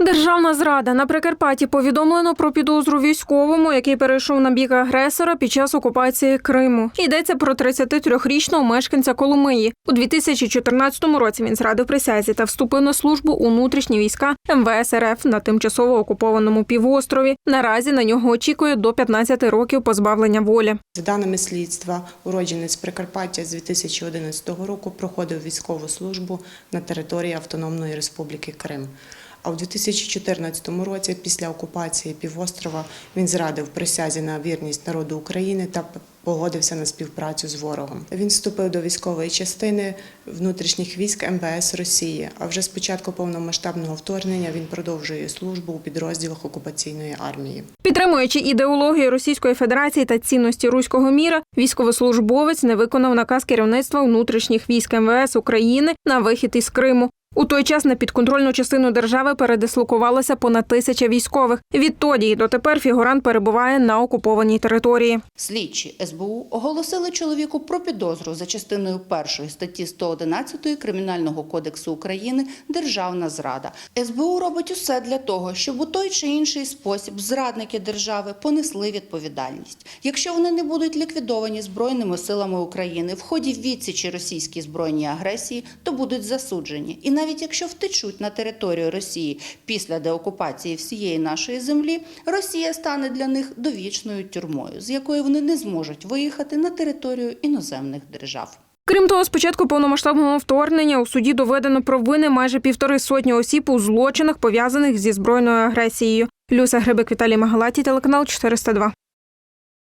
Державна зрада на Прикарпатті повідомлено про підозру військовому, який перейшов на бік агресора під час окупації Криму. Йдеться про 33-річного мешканця Коломиї. У 2014 році він зрадив присязі та вступив на службу у внутрішні війська МВС РФ на тимчасово окупованому півострові. Наразі на нього очікує до 15 років позбавлення волі. За даними слідства, уродженець Прикарпаття з 2011 року проходив військову службу на території Автономної Республіки Крим. А у 2014 році, після окупації півострова, він зрадив присязі на вірність народу України та погодився на співпрацю з ворогом. Він вступив до військової частини внутрішніх військ МВС Росії. А вже з початку повномасштабного вторгнення він продовжує службу у підрозділах окупаційної армії. Підтримуючи ідеологію Російської Федерації та цінності руського міра, військовослужбовець не виконав наказ керівництва внутрішніх військ МВС України на вихід із Криму. У той час на підконтрольну частину держави передислокувалося понад тисяча військових. Відтоді і дотепер фігурант перебуває на окупованій території. Слідчі СБУ оголосили чоловіку про підозру за частиною першої статті 111 Кримінального кодексу України Державна зрада. СБУ робить усе для того, щоб у той чи інший спосіб зрадники держави понесли відповідальність. Якщо вони не будуть ліквідовані збройними силами України в ході відсічі російській збройній агресії, то будуть засуджені. І навіть якщо втечуть на територію Росії після деокупації всієї нашої землі, Росія стане для них довічною тюрмою, з якої вони не зможуть виїхати на територію іноземних держав. Крім того, з початку повномасштабного вторгнення у суді доведено провини майже півтори сотні осіб у злочинах, пов'язаних зі збройною агресією. Люся Грибик, Віталій Магалаті, телеканал 402.